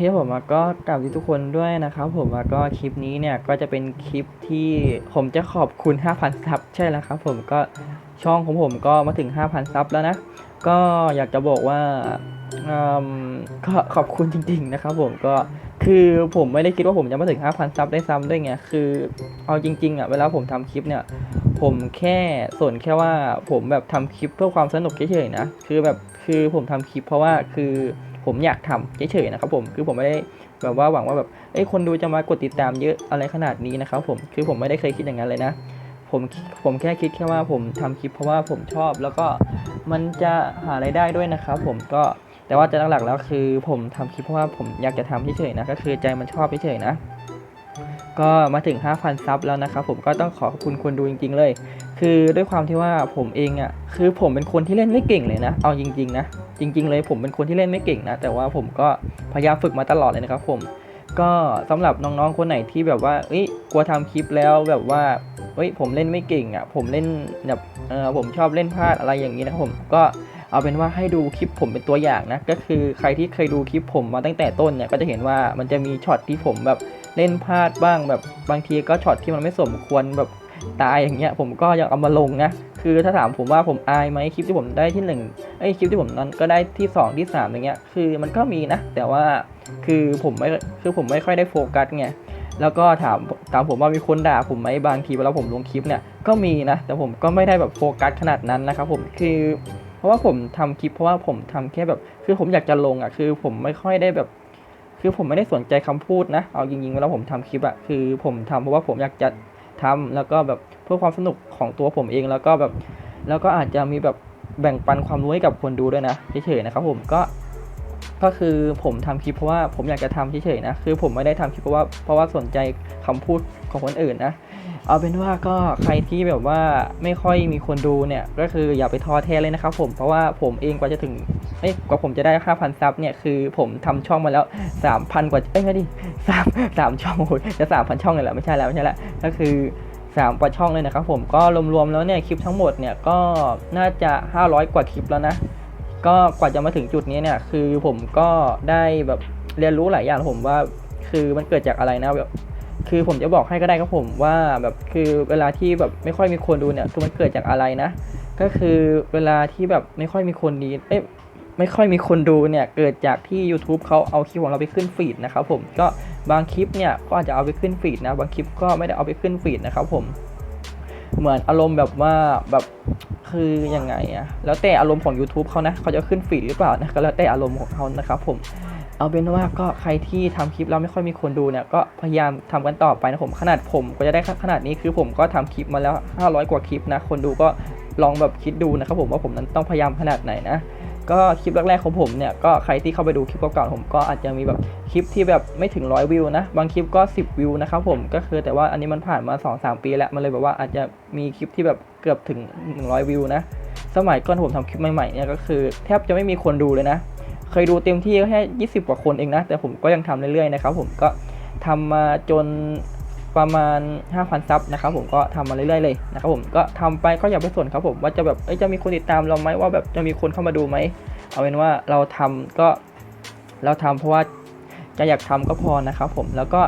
โอเคผมก็กล่าวดีทุกคนด้วยนะครับผมก็คลิปนี้เนี่ยก็จะเป็นคลิปที่ผมจะขอบคุณ 5,000 ซับใช่แล้วครับผมก็ช่องของผมก็มาถึง 5,000 ซับแล้วนะ ก็อยากจะบอกว่าก็ขอบคุณจริง ๆ นะครับผมก็คือผมไม่ได้คิดว่าผมจะมาถึง 5,000 ซับได้ซ้ำด้วยไงคือเอาจริง ๆอะเวลาผมทำคลิปเนี่ยผมแค่ส่วนแค่ว่าผมแบบทำคลิปเพื่อความสนุกเฉยๆนะคือแบบคือผมทำคลิปเพราะว่าคือ ผมอยากทำเฉยๆนะครับผมคือผมไม่ได้แบบว่าหวังว่าแบบเอ้ยคนดูจะมากดติดตามเยอะอะไรขนาดนี้นะครับผมคือผมไม่ได้เคยคิดอย่างนั้นเลยนะผมผมแค่คิดแค่ว่าผมทำคลิปเพราะว่าผมชอบ แล้วก็มันจะหารายได้ด้วยนะครับผมก็แต่ว่าจะหลักๆแล้วคือผมทำคลิปเพราะว่าผมอยากจะทำเฉยๆนะก็คือใจมันชอบเฉยๆนะก็มาถึง 5,000 ซับแล้วนะครับผมก็ต้องขอขอบคุณคนดูจริง ๆ เลย คือด้วยความที่ว่าผมเองอะ่ะคือผมเป็นคนที่เล่นไม่เก่งเลยนะ เอาจริง ๆ นะ จริง ๆ เลยผมเป็นคนที่เล่นไม่เก่งนะ แต่ว่าผมก็พยายามฝึกมาตลอดเลยนะครับผม ก็สำหรับน้องๆคนไหนที่แบบว่าเอ้ยกลัวทำคลิปแล้วแบบว่าเฮ้ยผมเล่นไม่เก่งอะ่ะ ผมเล่นแบบเออผมชอบเล่นพลาดอะไรอย่างนี้นะครับผมก็เอาเป็นว่าให้ดูคลิปผมเป็นตัวอย่างนะ ก็คือใครที่เคยดูคลิปผมมาตั้งแต่ต้นเนี่ยก็จะเห็นว่ามันจะมีช็อตที่ผมแบบเล่นพลาดบ้างแบบบางทีก็ช็อตที่มันไม่สมควรแบบตายอย่างเงี้ยผมก็ยังเอามาลงนะ คือถ้าถามผมว่าผมอายไหมคลิปที่ผมได้ที่หนึ่งไอยคลิปที่ผมนั้นก็ได้ที่สองที่สามอย่างเงี้ยคือมันก็มีนะ แต่ว่าคือผมไม่คือผมไม่ค่อยได้โฟกัสไงแล้วก็ถามถามผมว่ามีคนด่าผมไหมบางทีเวลาผมลงคลิปเนี่ยก็มีนะ แต่ผมก็ไม่ได้แบบโฟกัสขนาดนั้นนะครับผมคือ เพราะว่าผมทำคลิปเพราะว่าผมทำแค่แบบ คือผมอยากจะลงอะคือผมไม่ค่อยได้แบบ คือผมไม่ได้สนใจคำพูดนะเอาจริงๆเวลาผมทำคลิปอะคือผมทำเพราะว่าผมอยากจะ ทำแล้วก็แบบเพื่อความสนุกของตัวผมเองแล้วก็แบบแล้วก็อาจจะมีแบบแบ่งปันความรู้ให้กับคนดูด้วยนะเฉยๆนะครับผมก็ก็คือผมทำคลิปเพราะว่าผมอยากจะทำเฉยๆนะคือผมไม่ได้ทำคลิปเพราะว่าเพราะว่าสนใจคำพูด ของคนอื่นนะ เอาเป็นว่าก็ใครที่แบบว่าไม่ค่อยมีคนดูเนี่ยก็คืออย่าไปท้อแท้เลยนะครับผมเพราะว่าผมเองกว่าจะถึงเอ้ยกว่าผมจะได้ 5,000 ซับเนี่ยคือผมทำช่องมาแล้ว 3,000 กว่าเอ้ยไม่ดิสามสามช่องโอ้โหจะ 3,000 ช่องเลยแหละไม่ใช่แล้วไม่ใช่แล้วก็คือ3กว่าช่องเลยนะครับผมก็รวมๆแล้วเนี่ยคลิปทั้งหมดเนี่ยก็น่าจะ 500 กว่าคลิปแล้วนะก็กว่าจะมาถึงจุดนี้เนี่ยคือผมก็ได้แบบเรียนรู้หลายอย่างผมว่าคือมันเกิดจากอะไรนะแบบ คือผมจะบอกให้ก็ได้ครับผมว่าแบบคือเวลาที่แบบไม่ค่อยมีคนดูเนี่ยคือมันเกิดจากอะไรนะ ก็คือเวลาที่แบบไม่ค่อยมีคนดีเอ้ยไม่ค่อยมีคนดูเนี่ยเกิดจากที่ YouTube เขาเอาคลิปของเราไปขึ้นฟีดนะครับผมก็บางคลิปเนี่ยก็อาจจะเอาไปขึ้นฟีดนะบางคลิปก็ไม่ได้เอาไปขึ้นฟีดนะครับผมเหมือนอารมณ์แบบว่าแบบคือยังไงอะแล้วแต่อารมณ์ของ YouTube เขานะเขาจะขึ้นฟีดหรือเปล่านะก็แล้วแต่อารมณ์ของเขานะครับผม เอาเป็นว่าก็ใครที่ทำคลิปแล้วไม่ค่อยมีคนดูเนี่ยก็พยายามทำกันต่อไปนะผมขนาดผมก็จะได้ขนาดนี้คือผมก็ทำคลิปมาแล้ว 500 กว่าคลิปนะ คนดูก็ลองแบบคิดดูนะครับผมว่าผมนั้นต้องพยายามขนาดไหนนะก็คลิปแรกๆของผมเนี่ยก็ใครที่เข้าไปดูคลิปเก่าๆผมก็อาจจะมีแบบคลิปที่แบบไม่ถึงร้อยวิวนะ บางคลิปก็ 10 วิวนะครับผมก็คือแต่ว่าอันนี้มันผ่านมา 2-3 ปีแล้วมันเลยแบบว่าอาจจะมีคลิปที่แบบเกือบถึง 100 วิวนะ สมัยก่อนผมทำคลิปใหม่ๆเนี่ยก็คือ แทบจะไม่มีคนดูเลยนะ เคยดูเต็มที่ก็แค่20กว่าคนเองนะ แต่ผมก็ยังทำเรื่อยๆนะครับผมก็ทำมาจนประมาณ 5,000 ซับนะครับผมก็ทำมาเรื่อยๆเลยนะครับผมก็ทำไปก็อย่าไปสนครับผมว่าจะแบบจะมีคนติดตามเราไหมว่าแบบจะมีคนเข้ามาดูไหมเอาเป็นว่าเราทำก็เราทำเพราะว่าจะอยากทำก็พอนะครับผมแล้วก็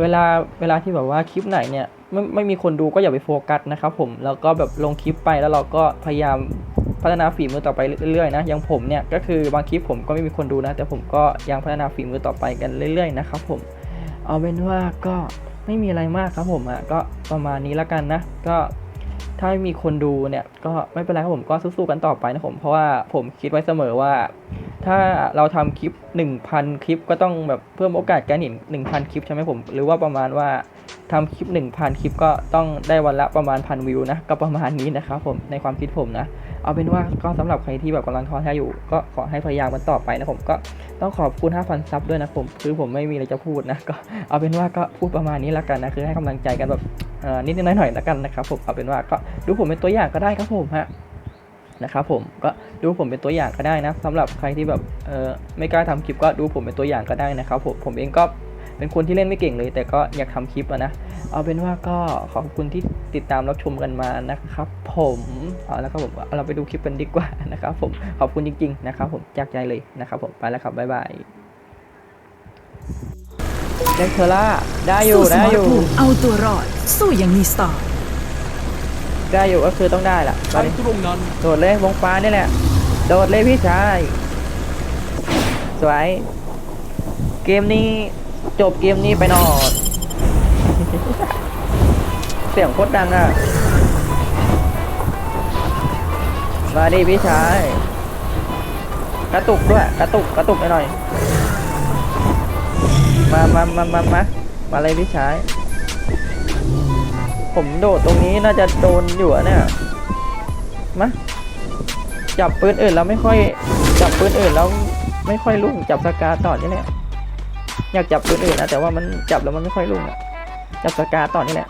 เวลาเวลาที่แบบว่าคลิปไหนเนี่ยไม่ไม่มีคนดูก็อย่าไปโฟกัสนะครับผมแล้วก็แบบลงคลิปไปแล้วเราก็พยายาม พัฒนาฝีมือต่อไปเรื่อยๆนะอย่างผมเนี่ยก็คือบางคลิปผมก็ไม่มีคนดูนะ แต่ผมก็ยังพัฒนาฝีมือต่อไปกันเรื่อย ๆ นะครับผมเอาเป็นว่าก็ไม่มีอะไรมากครับผมอะก็ประมาณนี้ล้วกันนะ ก็ถ้าไม่มีคนดูเนี่ยก็ไม่เป็นไรครับผมก็สู้ๆกันต่อไปนะผมเพราะว่าผมคิดไว้เสมอว่า ถ้าเราทำคลิป 1,000 คลิปก็ต้องแบบเพิ่มโอกาสการเห็น1,000 คลิปใช่ไหมผม หรือว่าประมาณว่าทำคลิป 1,000 คลิปก็ต้องได้วันละประมาณพันวิวนะก็ประมาณนี้นะครับผมในความคิดผมนะ เอาเป็นว่าก็สำหรับใครที่แบบกำลังท้อแท้อยู่ ก็ขอให้พยายามกันต่อไปนะผมก็ต้องขอบคุณ 5,000 ซับด้วยนะผม คือผมไม่มีอะไรจะพูดนะก็เอาเป็นว่าก็พูดประมาณนี้ละกันนะคือให้กำลังใจกันแบบเอ่อนิดๆหน่อยๆละกันนะครับผมเอาเป็นว่าก็ดูผมเป็นตัวอย่างก็ได้ครับผมฮะนะครับผมก็ดูผมเป็นตัวอย่างก็ได้นะสำหรับใครที่แบบเออไม่กล้าทำคลิปก็ดูผมเป็นตัวอย่างก็ได้นะครับผมผมเองก็ เป็นคนที่เล่นไม่เก่งเลย แต่ก็อยากทำคลิปอะนะ เอาเป็นว่าก็ขอบคุณที่ติดตามรับชมกันมานะครับ ผมเอาแล้วครับผมเอาเราไปดูคลิปกันดีกว่านะครับ ผมขอบคุณจริงๆนะครับผมจากใจเลยนะครับ ผมไปแล้วครับบ๊ายบายเด็กเทอร่าได้อยู่สู้สได้มอรยู่ภูมิเอาตัวรอด สู้อย่างมีสไตล์ได้อยู่ก็คือต้องได้ล่ะตไปอนนี้ตรงนั้นโดดเลยวงฟ้านี่แหละ โดดเลยพี่ชาย สวย เกมนี้ จบเกมนี้ไปนอดเสียงโคตรดังอะมาดิพี่ชาย กระตุกด้วย กระตุก กระตุกหน่อย มามามามามามาเลยพี่ชาย ผมโดดตรงนี้น่าจะโดนอยู่เนี่ย มาจับปืนอื่นแล้วไม่ค่อย จับปืนอื่นแล้วไม่ค่อยลุ่งจับสกาต่อนี่แหละ อยากจับปืนอื่นนะแต่ว่ามันจับแล้วมันไม่ค่อยลุ่งอะจับสกาต่อนี่แหละ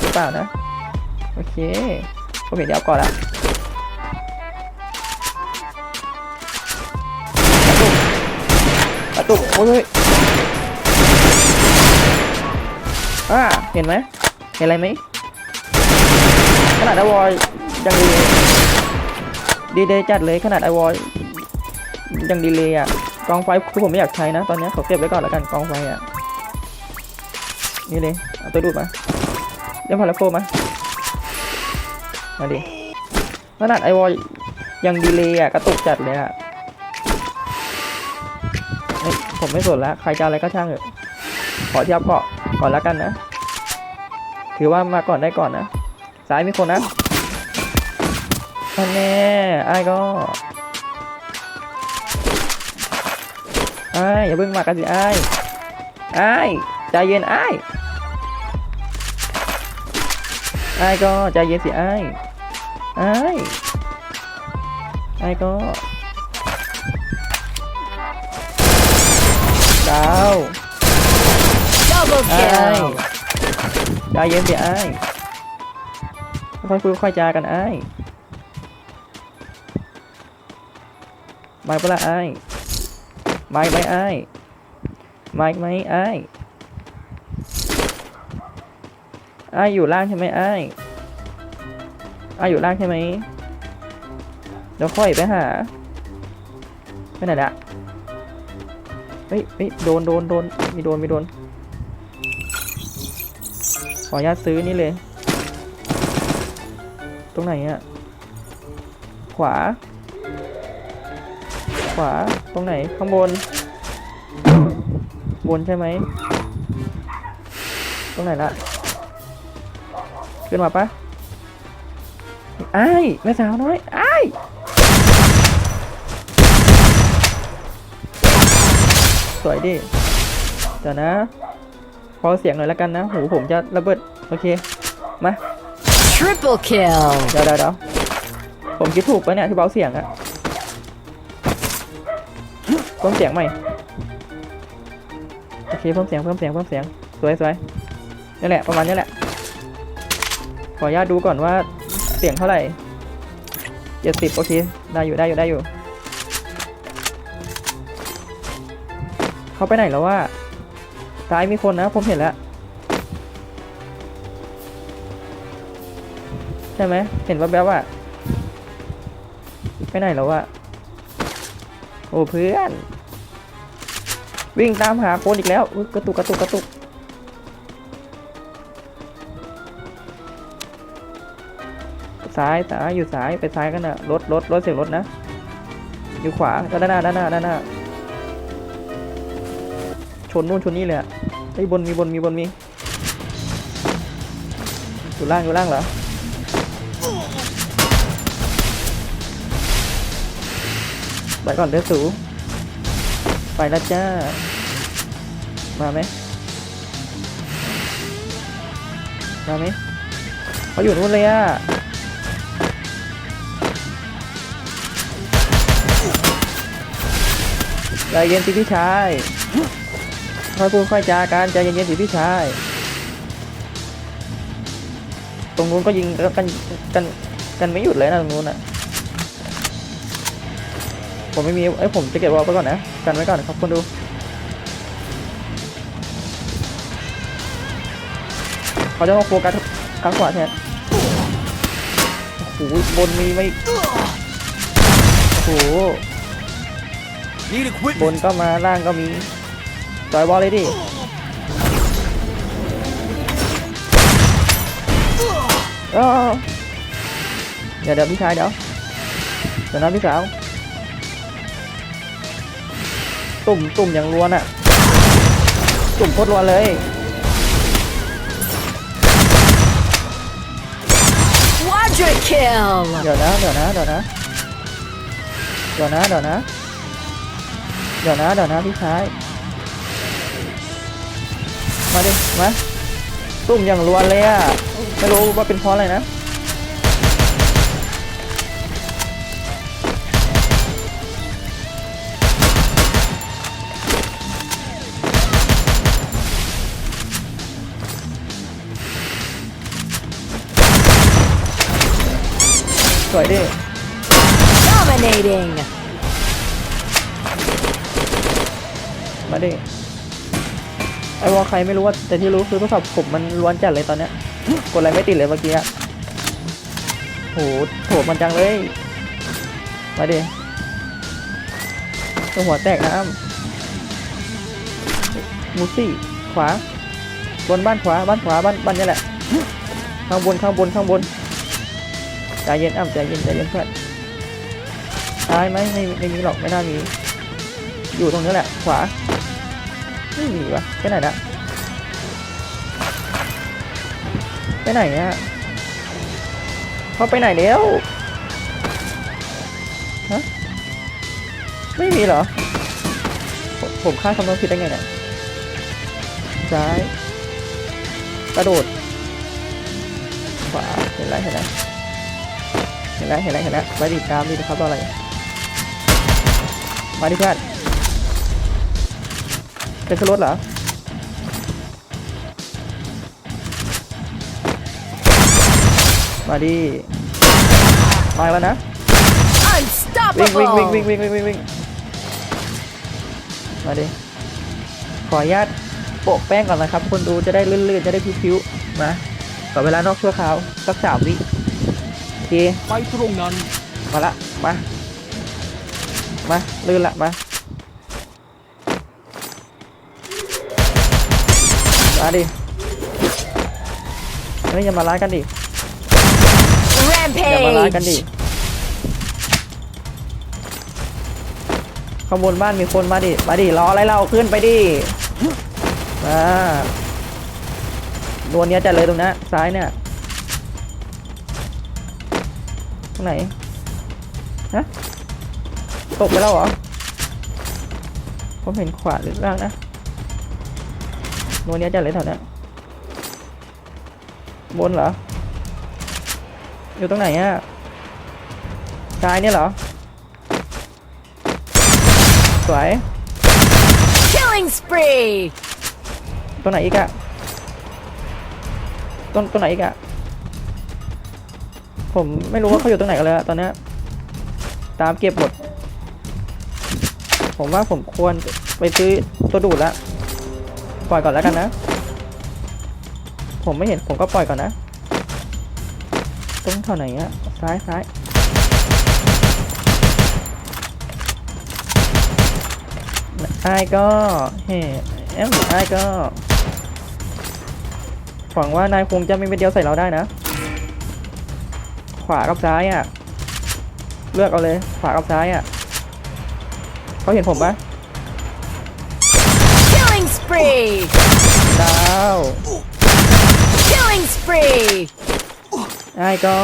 หรือเปล่านะ โอเคผมเห็นเดี๋ยวก่อนละกระตุกกระตุกโอ้ยอ่าเห็นไหมเห็นอะไรไหมขนาดอวอยยังดีดีเลยจัดเลยขนาดไอวอยยังดีเลยอะ กองไฟคือผมไม่อยากใช้นะ ตอนนี้ขอเก็บไว้ก่อนแล้วกันกองไฟอะนี่เลยเอาตัวดูดมาเล่นพาราโฟมามาดิขนาดไอวอยยังดีเลยอะกระตุกจัดเลยอะผมไม่สนแล้วใครจะอะไรก็ช่างเถอะขอเทียบเกาะก่อนแล้วกันนะถือว่ามาก่อนได้ก่อนนะซ้ายมีคนนะอันแน่ไอ้ก็ อ้ายอย่าเพิ่งมากันสิไอ้ายไอ้ายใจเย็นไอ้ายไอ้ายก็ใจเย็นสิไอ้ายไอ้ายไอ้ายก็ดาว Double ไอ้ายใจเย็นสิไอ้ายค่อยคุยค่อยจากันไอ้ายไม่เป็นไรไอ้าย ไม่ไม่ไอ้ายไม่ไม่ไอ้ายไอ้ยอยู่ล่างใช่ไหมไอ้ไอ้ยอยู่ล่างใช่ไหมเดี๋ยวค่อยไปหาไปไหนละเฮ้ยเฮ้ยโดนโดนโดนมีโดนมีโดนขออนุญาตซื้อนี่เลย ตรงไหนอะขวา ขวา ตรงไหน ข้างบน บนใช่ไหม ตรงไหนละขึ้นมาปะไอ้ายแม่สาวน้อยไอ้ายสวยดิเดี๋ยวนะ พอเสียงหน่อยแล้วกันนะ หูผมจะระเบิด โอเค มา Triple kill เดี๋ยวเดี๋ยวเดี๋ยวผมคิดถูกปะเนี่ยที่เบาเสียงอะ เพิ่มเสียงใหม่โอเคเพิ่มเสียงเพิ่มเสียงเพิ่มเสียงสวยสวยนี่แหละประมาณนี้แหละ ขออนุญาตดูก่อนว่าเสียงเท่าไหร่เจ็ดสิบโอเคได้อยู่ได้อยู่ได้อยู่ เขาไปไหนแล้วว่าซ้ายมีคนนะผมเห็นแล้วใช่ไหมเห็นว่าแบบว่าไปไหนแล้ววะ โอ้เพื่อน วิ่งตามหาคนอีกแล้วกระตุกกระตุกกระตุกซ้ายซ้ายอยู่ซ้ายไปซ้ายกันนะรถรถรถเสียงรถนะ อยู่ขวาด้านหน้าด้านหน้าด้านหน้าชนนู่นชนนี่เลยอะไอ้ยบนมีบนมีบนมีอยู่ล่างอยู่ล่างเหรอ ไปก่อนเด้อสูไปแล้วจ้า มาไหมมาไหมเขาอยู่นู่นเลยอะใจเย็นสิพี่ชาย ค่อยพูดค่อยจากันใจเย็นๆสิพี่ชาย ตรงนู้นก็ยิงกันกันกันไม่หยุดเลยนะตรงนู้นอะ ผมไม่มีเอ้ยผมจะเก็บวอลไปก่อนนะ กันไว้ก่อนครับคุณดู เขาจะมาโฟกัสข้างขวาแทนโอ้โหบนมีไม่โอ้โหบนก็มาล่างก็มีจอยวอลเลยดิเดี๋ยวเดี๋ยวพี่ชายเดี๋ยวเดี๋ยวนะพี่สาว ตุ่มตุ่มอย่างรวนอะตุ่มโคตรรวนเลย Quadra kill. เดี๋ยวนะเดี๋ยวนะเดี๋ยวนะเดี๋ยวนะเดี๋ยวนะเดี๋ยวนะเดี๋ยวนะพี่ชายมาดิมาตุ่มอย่างรวนเลยอะไม่รู้ว่าเป็นเพราะอะไรนะ สวยดิ Dominating. มาดิ ไอวอลใครไม่รู้ว่าแต่ที่รู้คือโทรศัพท์ผมมันล้วนจัดเลยตอนเนี้ย กดอะไรไม่ติดเลยเมื่อกี้อะโหโถมันจังเลย มาดิตัวหัวแตกน้ำมูซี่ ขวา บนบ้านขวา บ้านขวา บ้าน บ้านนี่แหละ ข้างบน ข้างบน ข้างบน ใจเย็นอ้ำใจเย็นใจเย็นเพื่อนตายไหมไม่ไม่มีหรอกไม่น่ามี อยู่ตรงนี้แหละ ขวาไม่มีวะไปไหนนะไปไหนเนี่ยเขาไปไหนเดียวฮะไม่มีเหรอ ผมผมคาดคำนวณผิดได้ไงเนี่ยซ้าย กระโดด ขวาเห็นแล้วเห็นแล้วเห็นแล้วเห็นแล้วเห็นแล้วไปดิตามดินะครับออะไรมาดิเพื่อนเป็นขึ้นรถเหรอมาดิมาแล้วนะวิ่งวิ่งวิ่งวิ่งวิ่งวิ่งวิ่งวิ่งมาดิขออนุญาตโปะแป้งก่อนนะครับคนดูจะได้ลื่นๆจะได้ผิวๆมาขอเวลานอกชั่วคราวสักสามวิ เคไปตรงนั้นมาละมามาลื่นละมามาดิเฮ้ยอย่ามาล้ากันดิอย่ามาล้ากันดิ Rampage. ข้างบนบ้านมีคนมาดิ มาดิรออะไรเราขึ้นไปดิ มาดวนเนี้ยจัดเลยตรงนั้นซ้ายเนี่ย ไหนฮะตกไปแล้วเหรอ ผมเห็นขวาหรือล่างนะดวนเนี้ยจัดเลยแถวเนี้ยบนเหรอ อยู่ตรงไหนอะซ้ายเนี่ยเหรอ สวย Killing spree. ตรงไหนอีกอะตรงตรงไหนอีกอะ ผมไม่รู้ว่าเขาอยู่ตรงไหนกันเลยตอนนี้ตามเก็บหมด ผมว่าผมควรไปซื้อตัวดูดละปล่อยก่อนแล้วกันนะ ผมไม่เห็นผมก็ปล่อยก่อนนะตรงแถวไหนอะซ้ายซ้ายไอ้ายก็เฮ้แอมไอ้ายก็หวังว่านายคงจะไม่เป็นเดียวใส่เราได้นะ ขวากับซ้ายอะ เลือกเอาเลย ขวากับซ้ายอะเขาเห็นผมปะ Killing spree. ดาว Killing spree. ไอ้ก็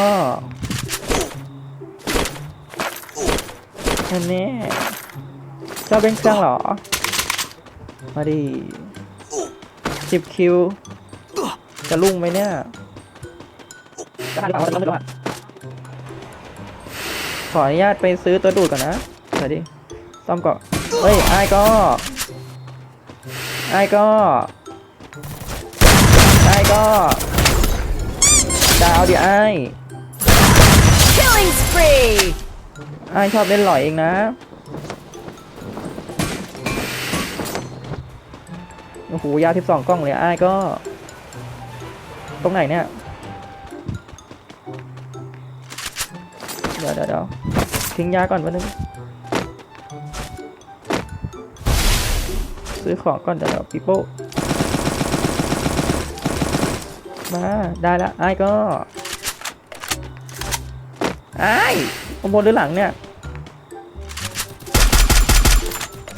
อันนี้เจ้าเป็นเครื่องเหรอ มาดิสิบคิว จะลุ่งไหมเนี่ยขออ นุญาตไปซื้อตัวดูดก่อนนะเดี๋ยวดิซ่อมก่อนเฮ้ยไอ้ก็ไอ้ก็ไอ้ก็ดาวดิไอ้ Killing spree. ไอ้ชอบเล่นหล่อยเองนะโอ้โหยาวสิบสองกล้องเลยไอ้ก็ ตรงไหนเนี่ย เดี๋ยวเดี๋ยวเดี๋ยว ทิ้งยาก่อนวันนึงซื้อของก่อนเดี๋ยวเดี๋ยวปีโป้มาได้ละไอ้ก็ไอ้ข้างบนหรือหลังเนี่ย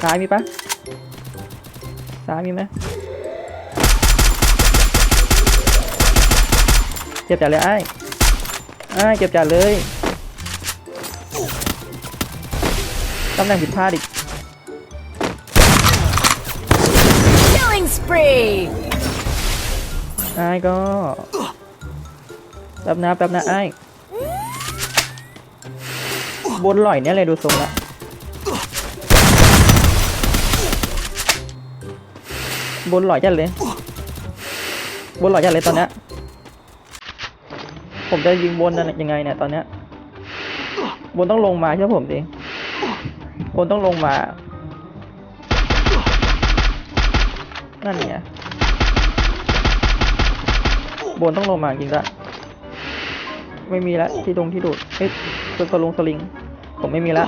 ซ้ายมีปะซ้ายมีไหมเจ็บจัดเลยไอ้ายอ้เจ็บจัดเลย ตำแหน่งผิดพลาดอีก Killing spree. ไอ้ายก็แป๊บนะแป๊บนะไอ้ายบนหล่อยเนี่ยเลยดูทรงละบนหล่อยจัดเลย บนหล่อยจัดเลยตอนเนี้ยผมจะยิงบนนั่นยังไงเนี่ยตอนเนี้ยบนต้องลงมาใช่ไหมผมดิ บนต้องลงมา นั่นไงบนต้องลงมาจริงละไม่มีละที่ดงที่ดูดเอ้ยตัวสลงสลิง ผมไม่มีละ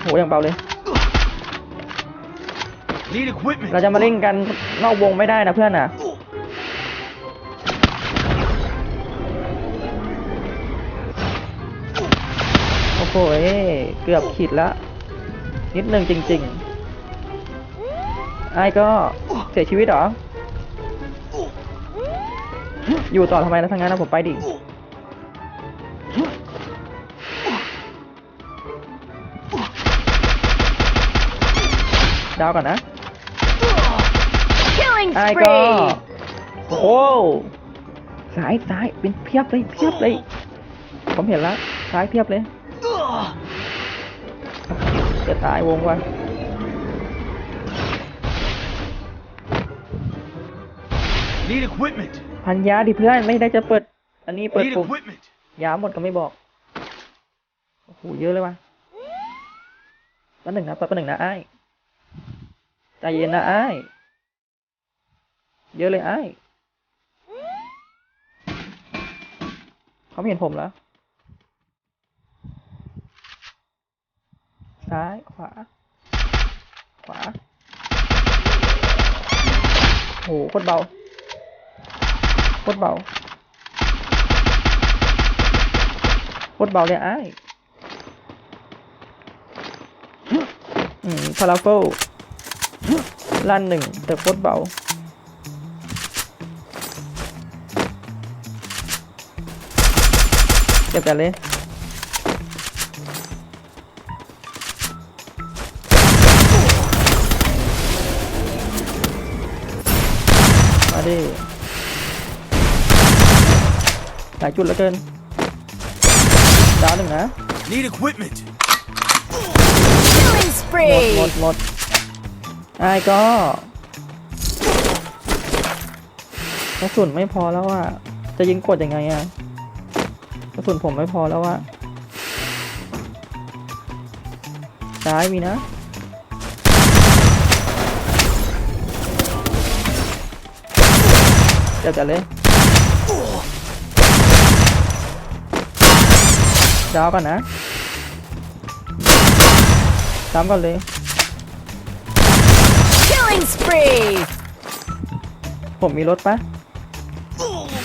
โหอย่างเบาเลย Need equipment. เราจะมาเล่นกันนอกวงไม่ได้นะเพื่อนนะ หเกือบขีดละ นิดนึงจริงๆไอ้ก็เสียชีวิตเหรอ อยู่ต่อทำไมนะทั้งนั้นนะผมไปดิดาวก่อนนะ Killing ไอ้ก็ spree. โอ้โหซ้ายซ้ายเป็นเพียบเลยเพียบเลย ผมเห็นแล้วซ้ายเพียบเลย จะตายวงว่ะ Need equipment. พันยาดิเพื่อนไม่ได้จะเปิด อันนี้เปิด Need ปุ่ม equipment. ยาหมดก็ไม่บอกโอ้โหเยอะเลยว่ะแป๊บหนึ่งนะแป๊บหนึ่งนะไอ้ายใจเย็นนะไอ้ายเยอะเลยไอ้ายเขาไม่เห็นผมแล้ว ซ้ายขวา ขวาโหโคตรเบาโคตรเบาโคตรเบาเลยไอ้ายอืมพาราเฟลลั่นหนึ่งแต่โคตรเบาเก็บกันเลย ดิหลายจุดแล้วเกิน ดาวหนึ่งนะ Need equipment. Killing หมดหมด spree. หมดไอ้ายก็กระสุนไม่พอแล้วอะ จะยิงกดยังไงอะกระสุนผมไม่พอแล้วอะซ้ายมีนะ เดี๋ยวจะเลยดาวก่อนนะตามก่อนเลย Killing spree. ผมมีรถปะ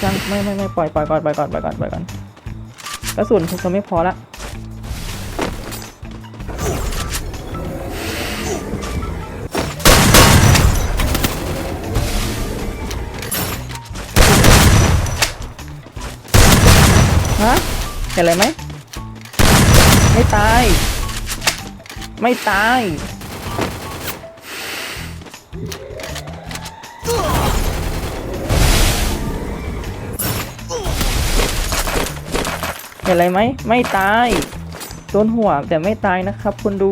ยังไม่ไม่ไม่ปล่อยปล่อยก่อนปล่อยก่อนปล่อยก่อนปล่อยก่อนกระสุนผมจะไม่พอละ ห็นอะไรไหม ไม่ตาย ไม่ตาย เห็นอะไรไหม ไม่ตาย โดนหัวแต่ไม่ตายนะครับคุณดู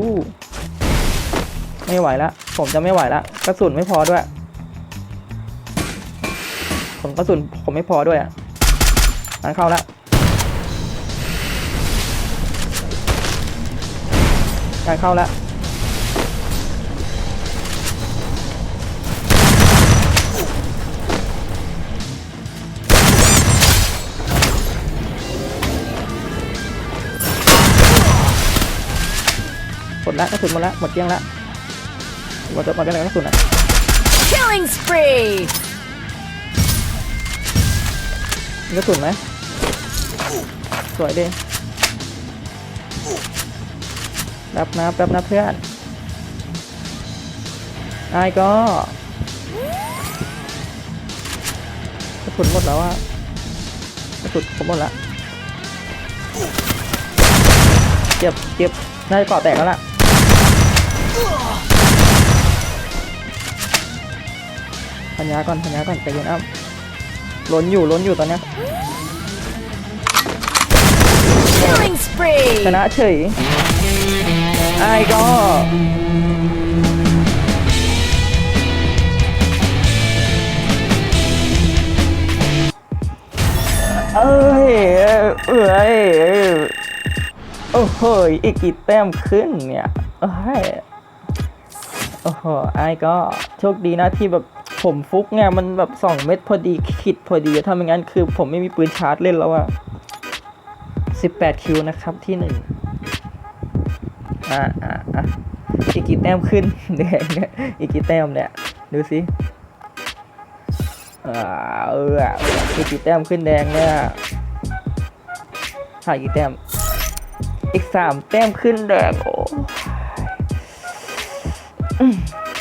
ไม่ไหวละผมจะไม่ไหวละกระสุนไม่พอด้วย ผมกระสุนผมไม่พอด้วยอะอันเข้าละ การเข้าและหมดละกระสุนหมดละหมดเกลี้ยงละหมดหมดไปแล้วกระสุนอะ Killing spree. มีกระสุนไหมสวยดิ แป๊บนะแป๊บนะเพื่อนไอ้ายก็กระสุนหมดแล้วอะกระสุนผมหมดละเจ็บเจ็บน่าจะเกาะแตกแล้วล่ะพันยาก่อนพันยาก่อนใจเย็นอ้ำล้นอยู่ล้นอยู่ตอนเนี้ย Killing spree. ชนะเฉย ไอ้ก็เอ้ย เอ้ย โอ้โห อีกกี่แต้มขึ้นเนี่ยเอ้ยโอ้โห ไอ้ก็โชคดีนะที่แบบผมฟุกไงมันแบบสองเม็ดพอดีคิดพอดีถ้าไม่งั้นคือผมไม่มีปืนชาร์จเล่นแล้วอะ18 คิวนะครับที่หนึ่ง อ่าอ่าอะอีกกี่แต้มขึ้นแดงเนี่ยอีกกี่แต้มเนี่ยดูสิอ่าเอออะอีกกี่แต้มขึ้นแดงเนี่ยหากี่แต้มอีกสามแต้มขึ้นแดงโอ้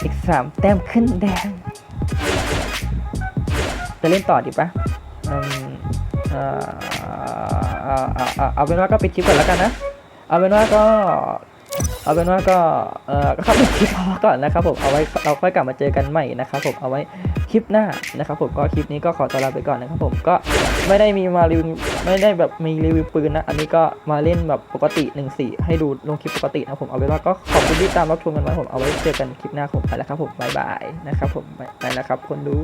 อีกสามแต้มขึ้นแดง จะเล่นต่อดีปะอืมเอ่อเอาเอาเอาเอาเป็นว่าก็ปิดคลิปก่อนแล้วกันนะ เอาเป็นว่าก็ เอาเป็นว่าก็เออก็เข้าไปคลิปพอก่อนนะครับผมเอาไว้เราค่อยกลับมาเจอกันใหม่นะครับผมเอาไว้คลิปหน้านะครับผมก็คลิปนี้ก็ขอตัวลาไปก่อนนะครับผมก็ไม่ได้มีมารีวิวไม่ได้แบบมีรีวิวปืนนะ อันนี้ก็มาเล่นแบบปกติ1 4ให้ดูลงคลิปปกตินะผมเอาเป็นว่าก็ขอบคุณที่ตามรับชมกันไว้ผมเอาไว้เจอกันคลิปหน้าผมไปแล้วครับผมบายบายนะครับผมไปแล้วครับคนดู